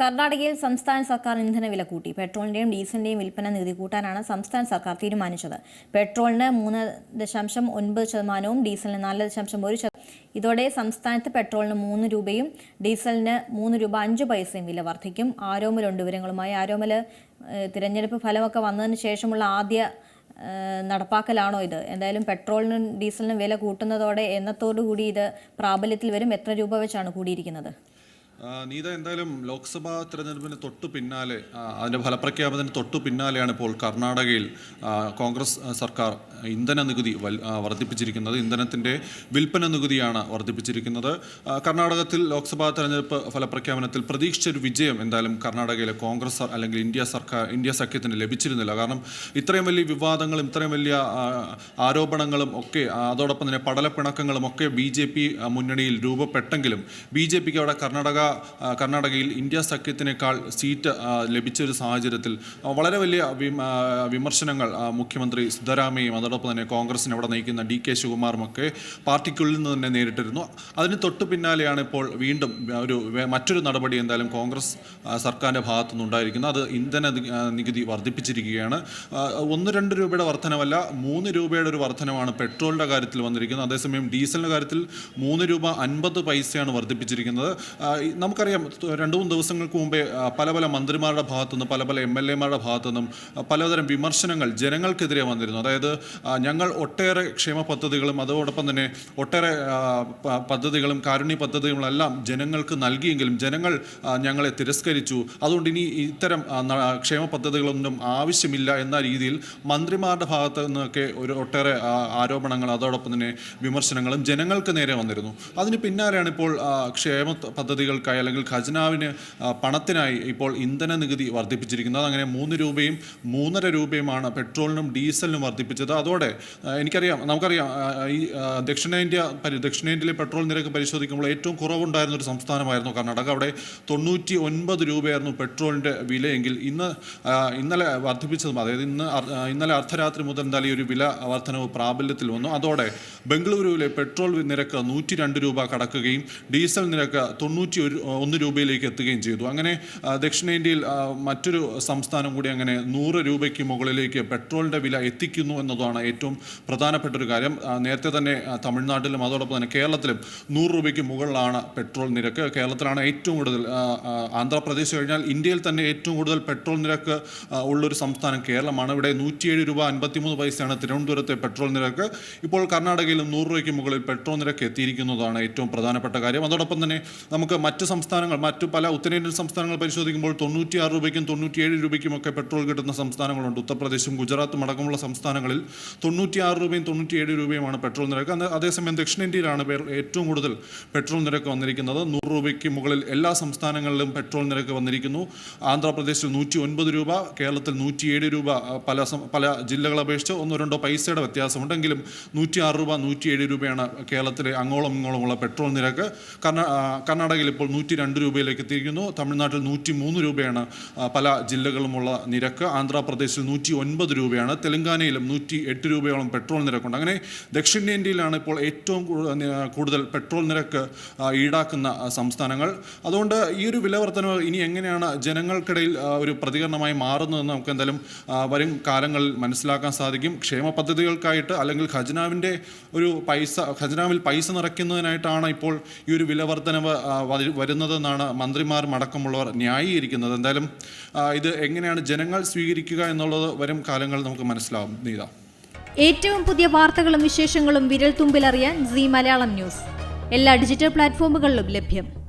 കർണാടകയിൽ സംസ്ഥാന സർക്കാർ ഇന്ധന വില കൂട്ടി. പെട്രോളിന്റെയും ഡീസലിന്റെയും വിൽപ്പന നികുതി കൂട്ടാനാണ് സംസ്ഥാന സർക്കാർ തീരുമാനിച്ചത്. പെട്രോളിന് മൂന്ന് ദശാംശം ഒൻപത് ശതമാനവും ഡീസലിന് നാല് ദശാംശം ഒരു ഇതോടെ സംസ്ഥാനത്ത് പെട്രോളിന് മൂന്ന് രൂപയും ഡീസലിന് മൂന്ന് രൂപ അഞ്ച് പൈസയും വില വർദ്ധിക്കും. ആരോമലുണ്ട് വിവരങ്ങളുമായി. ആരോമൽ തിരഞ്ഞെടുപ്പ് ഫലമൊക്കെ വന്നതിന് ശേഷമുള്ള ആദ്യ നടപ്പാക്കലാണോ ഇത്? എന്തായാലും പെട്രോളിനും ഡീസലിനും വില കൂട്ടുന്നതോടെ എന്നത്തോടു കൂടി ഇത് പ്രാബല്യത്തിൽ വരും. എത്ര രൂപ വെച്ചാണ് കൂടിയിരിക്കുന്നത്? നീത എന്തായാലും ലോക്സഭാ തെരഞ്ഞെടുപ്പിന് തൊട്ടു പിന്നാലെ അതിന്റെ ഫലപ്രഖ്യാപനത്തിന് തൊട്ടു പിന്നാലെയാണ് ഇപ്പോൾ കർണാടകയിൽ കോൺഗ്രസ് സർക്കാർ ഇന്ധന നികുതി വർദ്ധിപ്പിച്ചിരിക്കുന്നത്. ഇന്ധനത്തിന്റെ വിൽപ്പന നികുതിയാണ് വർദ്ധിപ്പിച്ചിരിക്കുന്നത്. കർണാടകത്തിൽ ലോക്സഭാ തെരഞ്ഞെടുപ്പ് ഫലപ്രഖ്യാപനത്തിൽ പ്രതീക്ഷിച്ച ഒരു വിജയം എന്തായാലും കർണാടകയിലെ കോൺഗ്രസ് അല്ലെങ്കിൽ ഇന്ത്യ സർക്കാർ ഇന്ത്യ സഖ്യത്തിന് ലഭിച്ചിരുന്നില്ല. കാരണം ഇത്രയും വലിയ വിവാദങ്ങളും ഇത്രയും വലിയ ആരോപണങ്ങളും ഒക്കെ അതോടൊപ്പം തന്നെ പടലപ്പിണക്കങ്ങളും ഒക്കെ ബി മുന്നണിയിൽ രൂപപ്പെട്ടെങ്കിലും ബി അവിടെ കർണാടക കർണാടകയിൽ ഇന്ത്യ സഖ്യത്തിനേക്കാൾ സീറ്റ് ലഭിച്ച ഒരു സാഹചര്യത്തിൽ വളരെ വലിയ വിമർശനങ്ങൾ മുഖ്യമന്ത്രി സിദ്ധരാമയും അതോടൊപ്പം തന്നെ കോൺഗ്രസിനെ അവിടെ നയിക്കുന്ന ഡി കെ ശിവകുമാറും ഒക്കെ പാർട്ടിക്കുള്ളിൽ നിന്ന് തന്നെ നേരിട്ടിരുന്നു. അതിന് തൊട്ടു പിന്നാലെയാണ് ഇപ്പോൾ വീണ്ടും ഒരു മറ്റൊരു നടപടി എന്തായാലും കോൺഗ്രസ് സർക്കാരിന്റെ ഭാഗത്തു നിന്നുണ്ടായിരിക്കുന്നത് അത് ഇന്ധന നികുതി വർദ്ധിപ്പിച്ചിരിക്കുകയാണ്. ഒന്ന് രണ്ട് രൂപയുടെ വർധനവല്ല മൂന്ന് രൂപയുടെ ഒരു വർധനമാണ് പെട്രോളിന്റെ കാര്യത്തിൽ വന്നിരിക്കുന്നത്. അതേസമയം ഡീസലിന്റെ കാര്യത്തിൽ മൂന്ന് രൂപ അൻപത് പൈസയാണ് വർദ്ധിപ്പിച്ചിരിക്കുന്നത്. നമുക്കറിയാം രണ്ടു മൂന്ന് ദിവസങ്ങൾക്ക് മുമ്പേ പല പല മന്ത്രിമാരുടെ ഭാഗത്തു നിന്നും പല പല എം എൽ എമാരുടെ ഭാഗത്തുനിന്നും നിന്നും പലതരം വിമർശനങ്ങൾ ജനങ്ങൾക്കെതിരെ വന്നിരുന്നു. അതായത് ഞങ്ങൾ ഒട്ടേറെ ക്ഷേമ പദ്ധതികളും അതോടൊപ്പം തന്നെ ഒട്ടേറെ പദ്ധതികളും കാരുണ്യ പദ്ധതികളെല്ലാം ജനങ്ങൾക്ക് നൽകിയെങ്കിലും ജനങ്ങൾ ഞങ്ങളെ തിരസ്കരിച്ചു. അതുകൊണ്ട് ഇനി ഇത്തരം ക്ഷേമ പദ്ധതികളൊന്നും ആവശ്യമില്ല എന്ന രീതിയിൽ മന്ത്രിമാരുടെ ഭാഗത്ത് നിന്നൊക്കെ ഒരു ഒട്ടേറെ ആരോപണങ്ങൾ അതോടൊപ്പം തന്നെ വിമർശനങ്ങളും ജനങ്ങൾക്ക് നേരെ വന്നിരുന്നു. അതിന് പിന്നാലെയാണ് ഇപ്പോൾ ക്ഷേമ ത- പദ്ധതികൾക്കായി അല്ലെങ്കിൽ ഖജനാവിന് പണത്തിനായി ഇപ്പോൾ ഇന്ധന നികുതി വർദ്ധിപ്പിച്ചിരിക്കുന്നത് അങ്ങനെ മൂന്ന് രൂപയും മൂന്നര രൂപയുമാണ് പെട്രോളിനും ഡീസലിനും വർദ്ധിപ്പിച്ചത്. അതോടെ എനിക്കറിയാം നമുക്കറിയാം ഈ ദക്ഷിണേന്ത്യ ദക്ഷിണേന്ത്യയിലെ പെട്രോൾ നിരക്ക് പരിശോധിക്കുമ്പോൾ ഏറ്റവും കുറവുണ്ടായിരുന്ന ഒരു സംസ്ഥാനമായിരുന്നു കർണാടക. അവിടെ തൊണ്ണൂറ്റി ഒൻപത് രൂപയായിരുന്നു പെട്രോളിന്റെ വിലയെങ്കിൽ ഇന്ന് ഇന്നലെ വർദ്ധിപ്പിച്ചതും അതായത് ഇന്ന് ഇന്നലെ അർദ്ധരാത്രി മുതൽ എന്തായാലും ഈ ഒരു വില വർധനവ് പ്രാബല്യത്തിൽ വന്നു. അതോടെ ബംഗളൂരുവിലെ പെട്രോൾ നിരക്ക് നൂറ്റി രണ്ട് രൂപ കടക്കുകയും ഡീസൽ നിരക്ക് തൊണ്ണൂറ്റി ഒന്ന് രൂപയിലേക്ക് എത്തുകയും ചെയ്തു. അങ്ങനെ ദക്ഷിണേന്ത്യയിൽ മറ്റൊരു സംസ്ഥാനം കൂടി അങ്ങനെ നൂറ് രൂപയ്ക്ക് മുകളിലേക്ക് പെട്രോളിന്റെ വില എത്തിക്കുന്നു എന്നതാണ് ഏറ്റവും പ്രധാനപ്പെട്ട ഒരു കാര്യം നേരത്തെ തന്നെ തമിഴ്നാട്ടിലും അതോടൊപ്പം തന്നെ കേരളത്തിലും നൂറ് രൂപയ്ക്ക് മുകളിലാണ് പെട്രോൾ നിരക്ക്. കേരളത്തിലാണ് ഏറ്റവും കൂടുതൽ ആന്ധ്രാപ്രദേശ് കഴിഞ്ഞാൽ ഇന്ത്യയിൽ തന്നെ ഏറ്റവും കൂടുതൽ പെട്രോൾ നിരക്ക് ഉള്ളൊരു സംസ്ഥാനം കേരളമാണ്. ഇവിടെ നൂറ്റിയേഴ് രൂപ അൻപത്തിമൂന്ന് പൈസയാണ് തിരുവനന്തപുരത്തെ പെട്രോൾ നിരക്ക്. ഇപ്പോൾ കർണാടകയിലും നൂറ് രൂപയ്ക്ക് മുകളിൽ പെട്രോൾ നിരക്ക് എത്തിയിരിക്കുന്നതാണ് ഏറ്റവും പ്രധാനപ്പെട്ട കാര്യം. അതോടൊപ്പം തന്നെ നമുക്ക് മറ്റ് സംസ്ഥാനങ്ങൾ മറ്റു പല ഉത്തരേന്ത്യൻ സംസ്ഥാനങ്ങൾ പരിശോധിക്കുമ്പോൾ തൊണ്ണൂറ്റിയാറ് രൂപയ്ക്കും തൊണ്ണൂറ്റിയേഴ് രൂപയ്ക്കും ഒക്കെ പെട്രോൾ കിട്ടുന്ന സംസ്ഥാനങ്ങളുണ്ട്. ഉത്തർപ്രദേശും ഗുജറാത്തും അടക്കമുള്ള സംസ്ഥാനങ്ങളിൽ തൊണ്ണൂറ്റിയാറ് രൂപയും തൊണ്ണൂറ്റിയേഴ് രൂപയുമാണ് പെട്രോൾ നിരക്ക്. അതേസമയം ദക്ഷിണേന്ത്യയിലാണ് ഏറ്റവും കൂടുതൽ പെട്രോൾ നിരക്ക് വന്നിരിക്കുന്നത്. നൂറ് രൂപയ്ക്ക് മുകളിൽ എല്ലാ സംസ്ഥാനങ്ങളിലും പെട്രോൾ നിരക്ക് വന്നിരിക്കുന്നു. ആന്ധ്രാപ്രദേശിൽ നൂറ്റി ഒൻപത് രൂപ കേരളത്തിൽ നൂറ്റിയേഴ് രൂപ പല പല ജില്ലകളെ അപേക്ഷിച്ച് ഒന്നോ രണ്ടോ പൈസയുടെ വ്യത്യാസമുണ്ടെങ്കിലും നൂറ്റി ആറ് രൂപ നൂറ്റിയേഴ് രൂപയാണ് കേരളത്തിലെ അങ്ങോളം ഇങ്ങോളമുള്ള പെട്രോൾ നിരക്ക്. കർണാ കർണാടകയിൽ ഇപ്പോൾ നൂറ്റി രണ്ട് രൂപയിലേക്ക് എത്തിയിരിക്കുന്നു. തമിഴ്നാട്ടിൽ നൂറ്റി മൂന്ന് രൂപയാണ് പല ജില്ലകളുമുള്ള നിരക്ക്. ആന്ധ്രാപ്രദേശിൽ നൂറ്റി ഒൻപത് രൂപയാണ്. തെലങ്കാനയിലും നൂറ്റി എട്ട് രൂപയോളം പെട്രോൾ നിരക്കുണ്ട്. അങ്ങനെ ദക്ഷിണേന്ത്യയിലാണ് ഇപ്പോൾ ഏറ്റവും കൂടുതൽ പെട്രോൾ നിരക്ക് ഈടാക്കുന്ന സംസ്ഥാനങ്ങൾ. അതുകൊണ്ട് ഈ ഒരു വില വർധനവ് ഇനി എങ്ങനെയാണ് ജനങ്ങൾക്കിടയിൽ ഒരു പ്രതികരണമായി മാറുന്നതെന്ന് നമുക്ക് എന്തായാലും വരും കാലങ്ങളിൽ മനസ്സിലാക്കാൻ സാധിക്കും. ക്ഷേമ പദ്ധതികൾക്കായിട്ട് അല്ലെങ്കിൽ ഖജനാവിന്റെ ഒരു പൈസ ഖജനാവിൽ പൈസ നിറയ്ക്കുന്നതിനായിട്ടാണ് ഇപ്പോൾ ഈ ഒരു വില വർധനവ് ആ, വരു- വരുന്നതെന്നാണ് മന്ത്രിമാർ അടക്കമുള്ളവർ ന്യായീകരിക്കുന്നത്. എന്തായാലും ഇത് എങ്ങനെയാണ് ജനങ്ങൾ സ്വീകരിക്കുക എന്നുള്ളത് വരും കാലങ്ങളിൽ നമുക്ക് മനസ്സിലാവും. നീത. ഏറ്റവും പുതിയ വാർത്തകളും വിശേഷങ്ങളും വിരൽ തുമ്പിലറിയാൻ സി മലയാളം ന്യൂസ്. എല്ലാ ഡിജിറ്റൽ പ്ലാറ്റ്ഫോമുകളിലും ലഭ്യം.